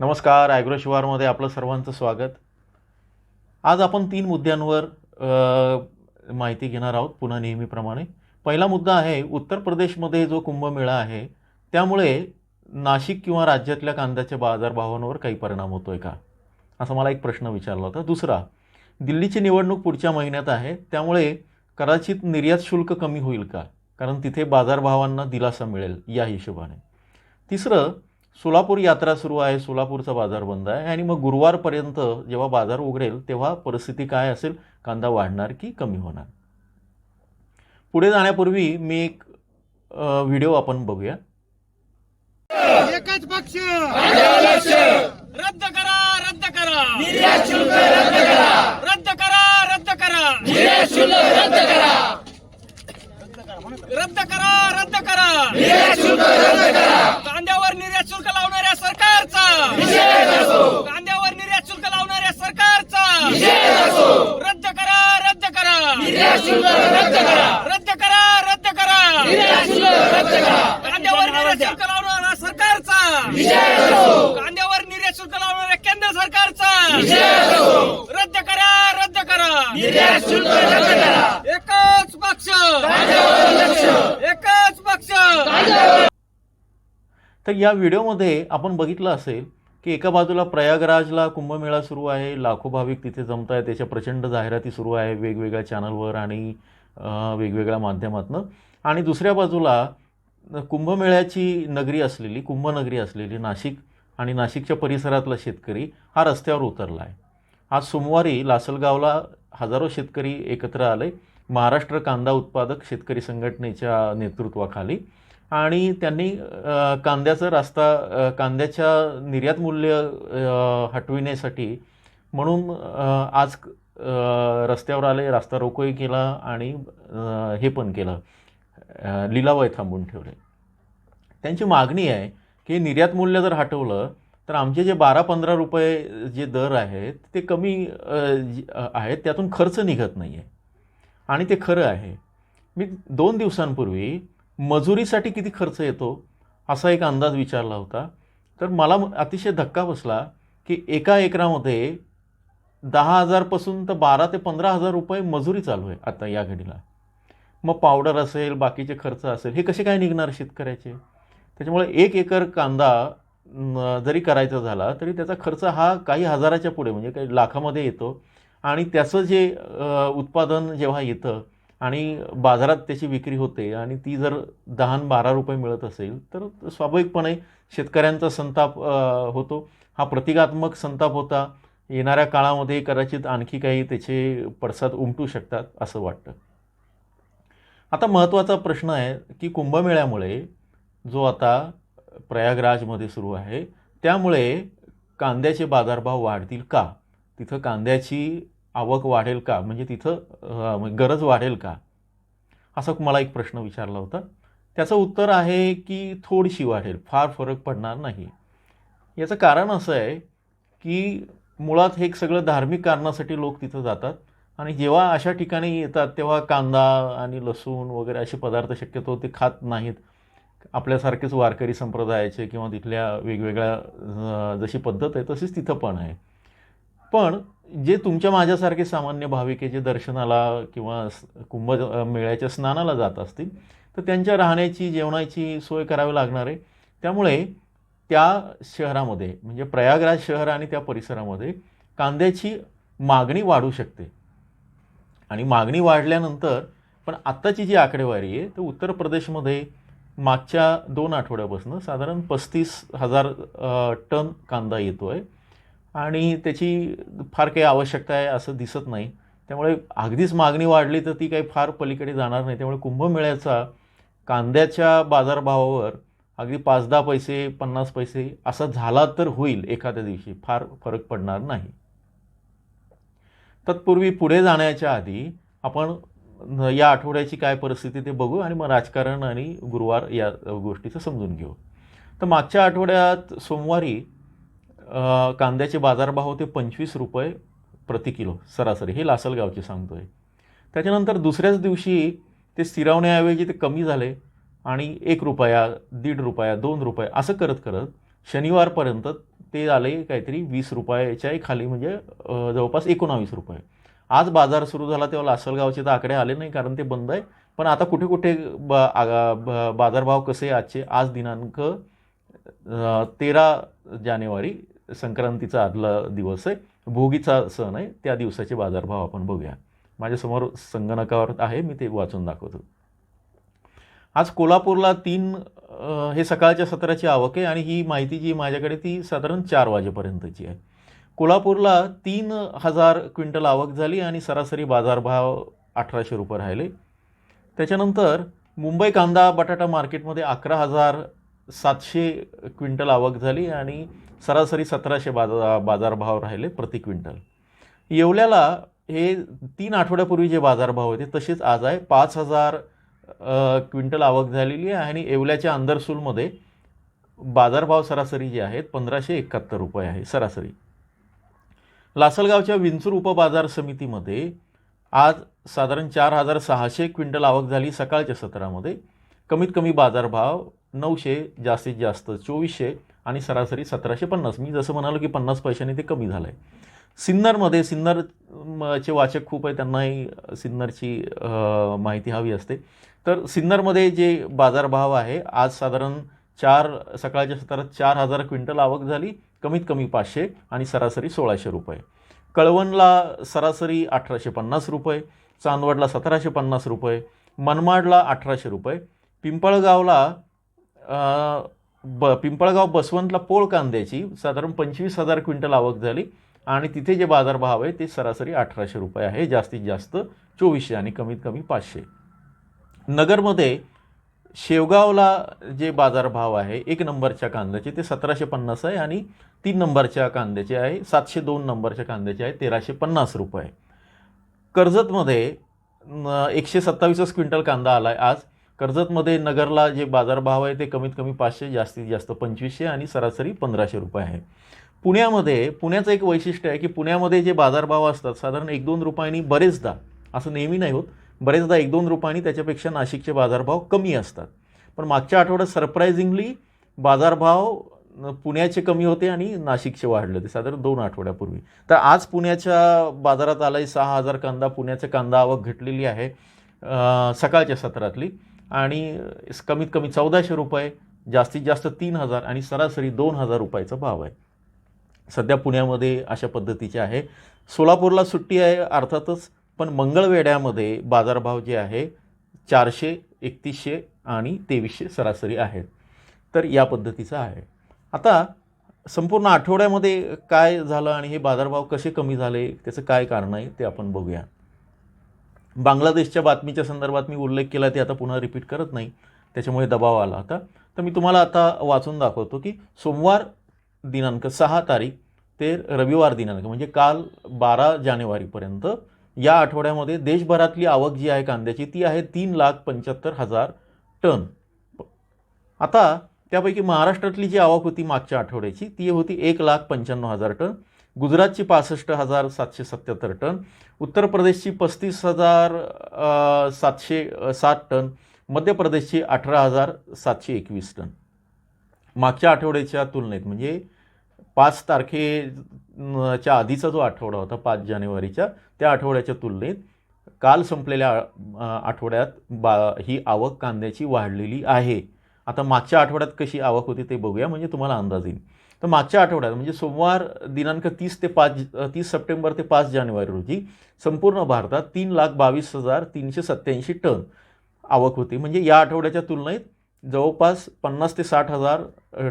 नमस्कार ॲग्रो शिवारमध्ये आपलं सर्वांचं स्वागत. आज आपण तीन मुद्द्यांवर माहिती घेणार आहोत पुन्हा नेहमीप्रमाणे. पहिला मुद्दा आहे उत्तर प्रदेशमध्ये जो कुंभमेळा आहे त्यामुळे नाशिक किंवा राज्यातल्या कांद्याच्या बाजारभावांवर काही परिणाम होतो आहे का? असा मला एक प्रश्न विचारला होता. दुसरा दिल्लीची निवडणूक पुढच्या महिन्यात आहे त्यामुळे कदाचित निर्यात शुल्क कमी होईल का? कारण तिथे बाजारभावांना दिलासा मिळेल या हिशोबाने. तिसरं सोलापूर यात्रा सुरू आहे सोलापूरचा बाजार बंद आहे आणि मग गुरुवारपर्यंत जेव्हा बाजार उघडेल तेव्हा परिस्थिती काय असेल? कांदा वाढणार की कमी होणार? पुढे जाण्यापूर्वी मी एक व्हिडिओ आपण बघूया. एकच पक्ष! रद्द करा रद्द करा! शुल्क रद्द करा! रद्द करा रद्द करा! निर्यात शुल्क रद्द करा! रद्द करा रद्द करा! शुल्क रद्द करा! निर्यात शुल्क लावणाऱ्या सरकारचा. कांद्यावर निर्यात शुल्क लावणाऱ्या सरकारचा. रद्द करा रद्द करा. निर्यात शुल्क रद्द करा रद्द करा. रद्द करा निर्यात शुल्क रद्द करा कांद्यावर निर्यात शुल्क लावणाऱ्या सरकारचा. कांद्यावर निर्यात शुल्क लावणाऱ्या केंद्र सरकारचा. रद्द करा रद्द करा. निर्यात शुल्क रद्द करा एकच पक्ष एकच पक्ष तर या व्हिडिओमध्ये आपण बघितलं असेल की एका बाजूला प्रयागराजला कुंभमेळा सुरू आहे लाखो भाविक तिथे जमत आहेत त्याच्या प्रचंड जाहिराती सुरू आहे वेगवेगळ्या चॅनलवर आणि वेगवेगळ्या माध्यमातनं. आणि दुसऱ्या बाजूला कुंभमेळ्याची नगरी असलेली कुंभनगरी असलेली नाशिक आणि नाशिकच्या परिसरातला शेतकरी हा रस्त्यावर उतरला आहे. आज सोमवारी लासलगावला हजारो शेतकरी एकत्र आले. महाराष्ट्र कांदा उत्पादक शेतकरी संघटनेच्या नेतृत्वाखाली आणि त्यांनी कांद्याचा रास्ता कांद्याच्या निर्यात मूल्य हटविण्यासाठी म्हणून आज रस्त्यावर आले रास्ता रोकोही केला आणि हे पण केलं लिलावय थांबून ठेवले. त्यांची मागणी आहे की निर्यात मूल्य जर हटवलं तर आमचे जे बारा पंधरा रुपये जे दर आहेत ते कमी आहेत त्यातून खर्च निघत नाही आहे आणि ते खरं आहे. मी दोन दिवसांपूर्वी मजुरीसाठी किती खर्च येतो असा एक अंदाज विचारला होता. तर मला म- अतिशय धक्का बसला की एका एकरामध्ये दहा हजारपासून तर बारा ते पंधरा हजार रुपये मजुरी चालू आहे आता या घडीला. मग पावडर असेल बाकीचे खर्च असेल हे कसे काय निघणार शेतकऱ्याचे? त्याच्यामुळे एक एकर कांदा जरी करायचा झाला तरी त्याचा खर्च हा काही हजाराच्या पुढे म्हणजे काही लाखामध्ये येतो. आणि त्याचं जे उत्पादन जेव्हा येतं आणि बाजारात त्याची विक्री होते आणि ती जर दहा बारा रुपये मिळत असेल तर स्वाभाविकपणे शेतकऱ्यांचा संताप होतो. हा प्रतिकात्मक संताप होता. येणाऱ्या काळामध्ये कदाचित आणखी काही त्याचे पडसाद उमटू शकतात असं वाटतं. आता महत्त्वाचा प्रश्न आहे की कुंभमेळ्यामुळे जो आता प्रयागराजमध्ये सुरू आहे त्यामुळे कांद्याचे बाजारभाव वाढतील का? तिथं कांद्याची आवक वाढेल का? म्हणजे तिथं म्हणजे गरज वाढेल का? असा मला एक प्रश्न विचारला होता. त्याचं उत्तर आहे की थोडीशी वाढेल फार फरक पडणार नाही. याचं कारण असं आहे की मुळात हे सगळं धार्मिक कारणासाठी लोक तिथं जातात आणि जेव्हा अशा ठिकाणी येतात तेव्हा कांदा आणि लसूण वगैरे असे पदार्थ शक्यतो ते खात नाहीत. आपल्यासारखेच वारकरी संप्रदायाचे किंवा तिथल्या वेगवेगळ्या जशी पद्धत आहे तशीच तिथं पण आहे. पण जे तुमच्या माझ्यासारखे सामान्य भाविक जे दर्शनाला किंवा कुंभ मेळ्याच्या स्नानाला जात असतील तर त्यांच्या राहण्याची जेवणाची सोय करावी लागणार आहे. त्यामुळे त्या शहरामध्ये म्हणजे प्रयागराज शहर आणि त्या परिसरामध्ये कांद्याची मागणी वाढू शकते. आणि मागणी वाढल्यानंतर पण आत्ताची जी आकडेवारी आहे तर उत्तर प्रदेशमध्ये मागच्या दोन आठवड्यापासून साधारण पस्तीस हजार टन कांदा येतो आहे आणि त्याची फार काही आवश्यकता आहे असं दिसत नाही. त्यामुळे अगदीच मागणी वाढली तर ती काही फार पलीकडे जाणार नाही. त्यामुळे कुंभमेळ्याचा कांद्याच्या बाजारभावावर अगदी पाच दहा पैसे पन्नास पैसे असा झाला तर होईल एखाद्या दिवशी. फार फरक पडणार नाही. तत्पूर्वी पुढे जाण्याच्या आधी आपण या आठवड्याची काय परिस्थिती ते बघू आणि मग राजकारण आणि गुरुवार या गोष्टीचं समजून घेऊ. तर मागच्या आठवड्यात सोमवारी कांद्याचे बाजारभाव होते पंचवीस रुपये प्रति किलो सरासरी. हे लासलगावचे सांगतोय. त्याच्यानंतर दुसऱ्याच दिवशी ते स्थिरावण्याऐवजी ते कमी झाले आणि एक रुपया दीड रुपया दोन रुपये असं करत करत शनिवारपर्यंत ते आले काहीतरी वीस रुपयाच्या खाली म्हणजे जवळपास एकोणावीस रुपये. आज बाजार सुरू झाला तेव्हा लासलगावचे तर आकडे आले नाही कारण ते बंद आहे. पण आता कुठे कुठे ब ब- बाजारभाव कसे आजचे? आज दिनांक तेरा जानेवारी संक्रांतीचा आदला दिवस आहे. भोगीचा सण आहे. त्या दिवसाचे बाजारभाव आपण बघूया. माझ्यासमोर संगणकावर आहे. मी ते वाचून दाखवतो. आज कोल्हापूरला तीन हे सकाळच्या सत्राची आवक आहे आणि ही माहिती जी माझ्याकडे ती साधारण चार वाजेपर्यंतची आहे. कोल्हापूरला तीन हजार क्विंटल आवक झाली आणि सरासरी बाजारभाव अठराशे रुपये राहिले. त्याच्यानंतर मुंबई कांदा बटाटा मार्केटमध्ये अकरा हजार सातशे क्विंटल आवक झाली आणि सरासरी सतराशे बाजा बाजारभाव राहिले प्रति क्विंटल. येवल्याला हे तीन आठवड्यापूर्वी जे बाजारभाव होते तसेच आज आहे पाच हजार क्विंटल आवक झालेली आहे आणि येवल्याच्या अंदरसूलमध्ये बाजारभाव सरासरी जे आहेत पंधराशे एकाहत्तर रुपये आहे सरासरी. लासलगावच्या विंचूर उपबाजार समितीमध्ये आज साधारण चार हजार सहाशे क्विंटल आवक झाली सकाळच्या सत्रामध्ये. कमीत कमी बाजारभाव नऊशे जास्तीत जास्त चोवीसशे आणि सरासरी सतराशे पन्नास. मी जसं म्हणालो की पन्नास पैशांनी ते कमी झालं आहे सिन्नरमध्ये सिन्नर चे वाचक खूप आहे त्यांनाही सिन्नरची माहिती हवी असते. तर सिन्नरमध्ये जे बाजारभाव आहे आज साधारण चार सकाळच्या सत्रात चार हजार क्विंटल आवक झाली कमीत कमी पाचशे आणि सरासरी सोळाशे रुपये. कळवणला सरासरी अठराशे पन्नास रुपये चांदवडला सतराशे पन्नास रुपये मनमाडला अठराशे रुपये पिंपळगावला ब पिंपळगाव बसवंतला पोळ कांद्याची साधारण पंचवीस हजार क्विंटल आवक झाली आणि तिथे जे बाजारभाव आहे ते सरासरी अठराशे रुपये आहे जास्तीत जास्त चोवीसशे आणि कमीत कमी पाचशे. नगरमध्ये शेवगावला जे बाजारभाव आहे एक नंबरच्या कांद्याचे ते सतराशे पन्नास आहे आणि तीन नंबरच्या कांद्याचे आहे सातशे दोन नंबरच्या कांद्याचे आहे तेराशे पन्नास रुपये. कर्जतमध्ये एकशे सत्तावीसच क्विंटल कांदा आला आहे आज. कर्जतमध्ये नगरला जे बाजारभाव आहे ते कमीत कमी पाचशे जास्तीत जास्त पंचवीसशे आणि सरासरी पंधराशे रुपये आहे. पुण्यामध्ये पुण्याचं एक वैशिष्ट्य आहे की पुण्यामध्ये जे बाजारभाव असतात साधारण एक दोन रुपयांनी बरेचदा असं नेहमी नाही होत बरेचदा एक दोन रुपयांनी त्याच्यापेक्षा नाशिकचे बाजारभाव कमी असतात. पण मागच्या आठवड्यात सरप्रायझिंगली बाजारभाव पुण्याचे कमी होते आणि नाशिकचे वाढले होते साधारण दोन आठवड्यापूर्वी. तर आज पुण्याच्या बाजारात आलाय सहा हजार कांदा पुण्याचं कांदा आवक घटलेली आहे सकाळच्या सत्रातली. आणि कमीत कमी चौदाशे रुपये जास्तीत जास्त तीन हजार आणि सरासरी दोन हजार रुपयाचा भाव आहे. सध्या पुण्यामध्ये अशा पद्धतीचे आहे. सोलापूरला सुट्टी आहे अर्थातच पण मंगळवेढ्यामध्ये बाजारभाव जे आहे चारशे एकतीसशे आणि तेवीसशे सरासरी आहेत तर या पद्धतीचं आहे. आता संपूर्ण आठवड्यामध्ये काय झालं आणि हे बाजारभाव कसे कमी झाले त्याचं काय कारण आहे ते आपण बघूया. बांगलादेशच्या बातमीच्या संदर्भात मी उल्लेख केला ते आता पुन्हा रिपीट करत नाही. त्याच्यामुळे दबाव आला होता. तर मी तुम्हाला आता वाचून दाखवतो की सोमवार दिनांक सहा तारीख ते रविवार दिनांक म्हणजे काल बारा जानेवारीपर्यंत या आठवड्यामध्ये देशभरातली आवक जी आहे कांद्याची ती आहे तीन लाख पंच्याहत्तर हजार टन. आता त्यापैकी महाराष्ट्रातली जी आवक होती मागच्या आठवड्याची ती होती एक लाख पंच्याण्णव हजार टन. गुजरातची पासष्ट हजार सातशे सत्याहत्तर टन उत्तर प्रदेशची पस्तीस हजार सातशे सात टन मध्य प्रदेशची अठरा हजार सातशे एकवीस टन. मागच्या आठवड्याच्या तुलनेत म्हणजे पाच तारखेच्या आधीचा जो आठवडा होता पाच जानेवारीच्या त्या आठवड्याच्या तुलनेत काल संपलेल्या आठवड्यात बा ही आवक कांद्याची वाढलेली आहे. आता मागच्या आठवड्यात कशी आवक होती ते बघूया म्हणजे तुम्हाला अंदाज येईल. तर मागच्या आठवड्यात म्हणजे सोमवार दिनांक तीस ते पाच तीस सप्टेंबर ते पाच जानेवारी रोजी संपूर्ण भारतात तीन लाख बावीस हजार तीनशे सत्त्याऐंशी टन आवक होती. म्हणजे या आठवड्याच्या तुलनेत जवळपास पन्नास ते साठ हजार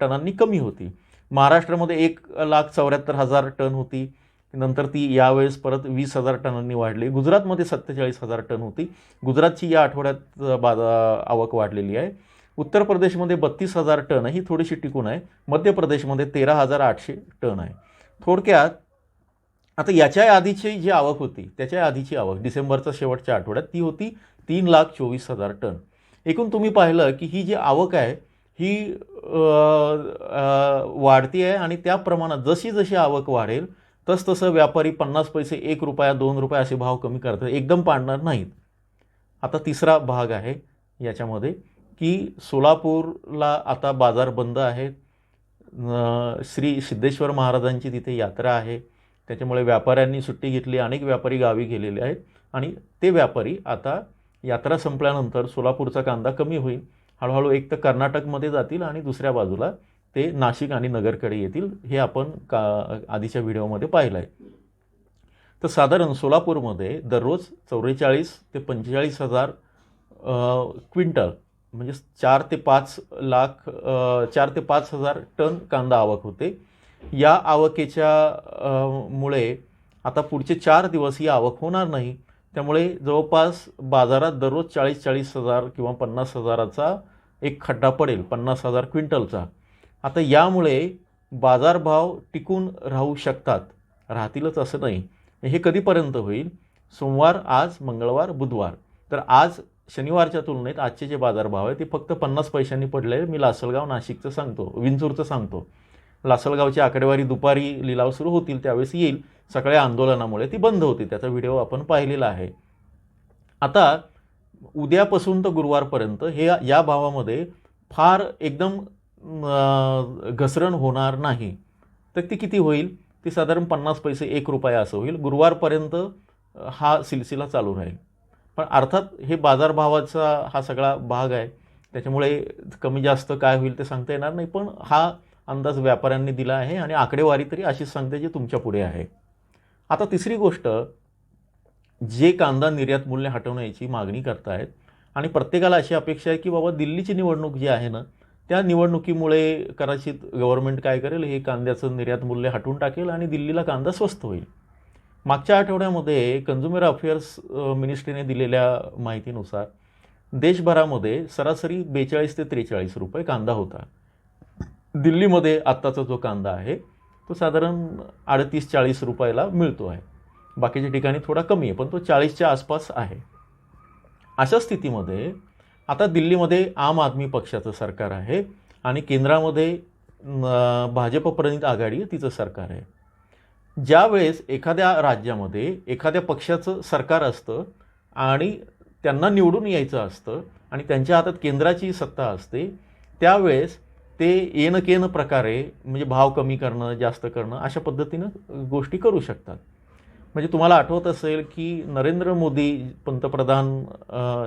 टनांनी कमी होती. महाराष्ट्रामध्ये एक लाख चौऱ्याहत्तर हजार टन होती. नंतर ती यावेळेस परत वीस हजार टनांनी वाढली. गुजरातमध्ये सत्तेचाळीस हजार टन होती. गुजरातची या आठवड्यात बाजा आवक वाढलेली आहे. उत्तर प्रदेशमध्ये बत्तीस हजार टन आहे ही थोडीशी टिकून आहे. मध्य प्रदेशमध्ये तेरा हजार आठशे टन आहे. थोडक्यात आता याच्या आधीची जी आवक होती त्याच्या आधीची आवक डिसेंबरच्या शेवटच्या आठवड्यात ती होती तीन लाख चोवीस हजार टन. एकूण तुम्ही पाहिलं की ही जी आवक आहे ही वाढती आहे आणि त्या प्रमाणात जशी जशी आवक वाढेल तसतसं व्यापारी पन्नास पैसे एक रुपया दोन रुपया असे भाव कमी करतात. एकदम पाडणार नाहीत. आता तिसरा भाग आहे याच्यामध्ये. की सोलापूरला आता बाजार बंद आहेत. श्री सिद्धेश्वर महाराजांची तिथे यात्रा आहे. त्याच्यामुळे व्यापाऱ्यांनी सुट्टी घेतली अनेक व्यापारी गावी गेलेले आहेत. आणि ते व्यापारी आता यात्रा संपल्यानंतर सोलापूरचा कांदा कमी होईल. हळूहळू एक तर कर्नाटकमध्ये जातील आणि दुसऱ्या बाजूला ते नाशिक आणि नगरकडे येतील हे आपण का आधीच्या व्हिडिओमध्ये पाहिलं आहे तर साधारण सोलापूरमध्ये दररोज चौवेचाळीस ते पंचेचाळीस हजार क्विंटल म्हणजे चार ते पाच लाख चार ते पाच हजार टन कांदा आवक होते. या आवकेच्या मुळे आता पुढचे चार दिवस ही आवक होणार नाही. त्यामुळे जवळपास बाजारात दररोज चाळीस चाळीस हजार किंवा पन्नास हजाराचा एक खड्डा पडेल पन्नास हजार क्विंटलचा. आता यामुळे बाजारभाव टिकून राहू शकतात राहतीलच असं नाही. हे कधीपर्यंत होईल? सोमवार आज मंगळवार बुधवार. तर आज शनिवारच्या तुलनेत आजचे जे बाजारभाव आहे ते फक्त पन्नास पैशांनी पडले. मी लासलगाव नाशिकचं सांगतो विंचूरचं सांगतो. लासलगावची आकडेवारी दुपारी लिलाव सुरू होतील त्यावेळेस येईल. सगळ्या आंदोलनामुळे ती बंद होती. त्याचा व्हिडिओ आपण पाहिलेला आहे. आता उद्यापासून तर गुरुवारपर्यंत हे या भावामध्ये फार एकदम घसरण होणार नाही. तर ती किती होईल? ती साधारण पन्नास पैसे एक रुपया असं होईल. गुरुवारपर्यंत हा सिलसिला चालू राहील. पण अर्थात हे बाजारभावाचा हा सगळा भाग आहे. त्याच्यामुळे कमी जास्त काय होईल ते सांगता येणार नाही पण हा अंदाज व्यापाऱ्यांनी दिला आहे आणि आकडेवारी तरी अशीच सांगते जी तुमच्यापुढे आहे. आता तिसरी गोष्ट जे कांदा निर्यात मूल्य हटवण्याची मागणी करतायत आणि प्रत्येकाला अशी अपेक्षा आहे की बाबा दिल्लीची निवडणूक जी आहे ना त्या निवडणुकीमुळे कदाचित गव्हर्नमेंट काय करेल हे कांद्याचं निर्यात मूल्य हटवून टाकेल आणि दिल्लीला कांदा स्वस्त होईल. मागच्या आठवड्यामध्ये कन्झ्युमर अफेअर्स मिनिस्ट्रीने दिलेल्या माहितीनुसार देशभरामध्ये सरासरी बेचाळीस ते त्रेचाळीस रुपये कांदा होता. दिल्लीमध्ये आत्ताचा जो कांदा आहे तो साधारण अडतीस चाळीस रुपयाला मिळतो आहे. बाकीच्या ठिकाणी थोडा कमी आहे पण तो चाळीसच्या आसपास आहे. अशा स्थितीमध्ये आता दिल्लीमध्ये आम आदमी पक्षाचं सरकार आहे आणि केंद्रामध्ये भाजप प्रणित आघाडी तिचं सरकार आहे. ज्यावेळेस एखाद्या राज्यामध्ये एखाद्या पक्षाचं सरकार असतं आणि त्यांना निवडून यायचं असतं आणि त्यांच्या हातात केंद्राची सत्ता असते त्यावेळेस ते येणं केनं प्रकारे म्हणजे भाव कमी करणं जास्त करणं अशा पद्धतीनं गोष्टी करू शकतात. म्हणजे तुम्हाला आठवत असेल की नरेंद्र मोदी पंतप्रधान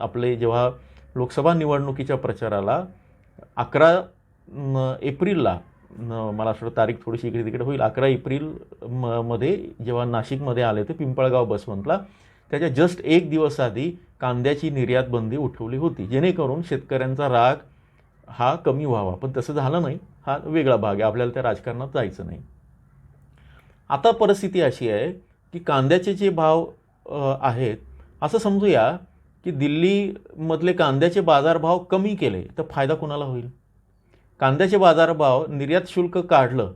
आपले जेव्हा लोकसभा निवडणुकीच्या प्रचाराला अकरा एप्रिलला मला असं वाटतं तारीख थोडीशी इकडे तिकडे होईल. अकरा एप्रिल म मध्ये जेव्हा नाशिकमध्ये आले ते पिंपळगाव बसवंतला त्याच्या जस्ट एक दिवस आधी कांद्याची निर्यात बंदी उठवली होती. जेणेकरून शेतकऱ्यांचा राग हा कमी व्हावा. पण तसं झालं नाही. हा वेगळा भाग आहे. आपल्याला त्या राजकारणात जायचं नाही. आता परिस्थिती अशी आहे की कांद्याचे जे भाव आहेत असं समजूया की दिल्लीमधले कांद्याचे बाजारभाव कमी केले तर फायदा कुणाला होईल? कांद्याचे बाजारभाव निर्यात शुल्क काढलं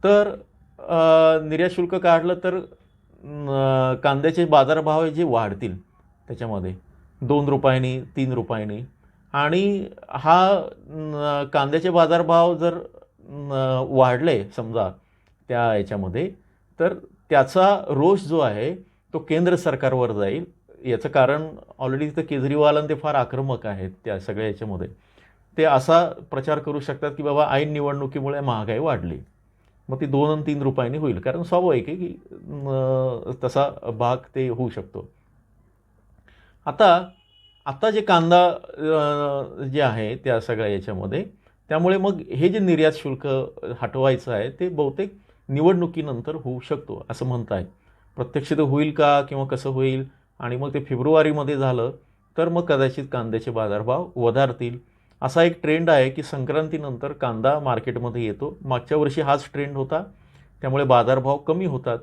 तर निर्यात शुल्क काढलं तर कांद्याचे बाजारभाव जे वाढतील त्याच्यामध्ये दोन रुपयांनी तीन रुपयांनी. आणि हा कांद्याचे बाजारभाव जर वाढले समजा त्या याच्यामध्ये तर त्याचा रोष जो आहे तो केंद्र सरकारवर जाईल. याचं कारण ऑलरेडी तर केजरीवाल आणि ते फार आक्रमक आहेत त्या सगळ्या याच्यामध्ये. ते असा प्रचार करू शकतात की बाबा ऐन निवडणुकीमुळे महागाई वाढली. मग ती दोन आणि तीन रुपयांनी होईल. कारण स्वाभाविक आहे की तसा भाग ते होऊ शकतो. आता आता जे कांदा जे आहे त्या सगळ्या याच्यामध्ये त्यामुळे मग हे जे निर्यात शुल्क हटवायचं आहे ते बहुतेक निवडणुकीनंतर होऊ शकतो असं म्हणत आहे प्रत्यक्ष ते होईल का किंवा कसं होईल? आणि मग ते फेब्रुवारीमध्ये झालं तर मग कदाचित कांद्याचे बाजारभाव वधारतील. असा एक ट्रेंड आहे की संक्रांतीनंतर कांदा मार्केटमध्ये येतो. मागच्या वर्षी हाच ट्रेंड होता. त्यामुळे बाजारभाव कमी होतात.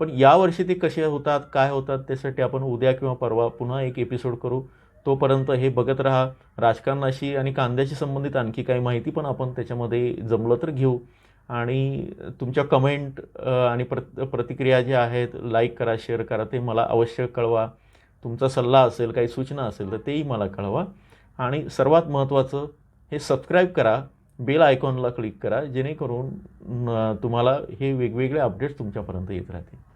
पण यावर्षी ते कसे होतात काय होतात त्यासाठी आपण उद्या किंवा परवा पुन्हा एक एपिसोड करू. तोपर्यंत हे बघत राहा. राजकारणाशी आणि कांद्याशी संबंधित आणखी काही माहिती पण आपण त्याच्यामध्ये जमलं तर घेऊ. आणि तुमच्या कमेंट आणि प्रत प्रतिक्रिया ज्या आहेत लाईक करा शेअर करा ते मला अवश्य कळवा. तुमचा सल्ला असेल काही सूचना असेल तर तेही मला कळवा. आणि सर्वात महत्त्वाचं हे सबस्क्राईब करा बेल आयकॉनला क्लिक करा जेणेकरून तुम्हाला हे वेगवेगळे अपडेट्स तुमच्यापर्यंत येत राहतील.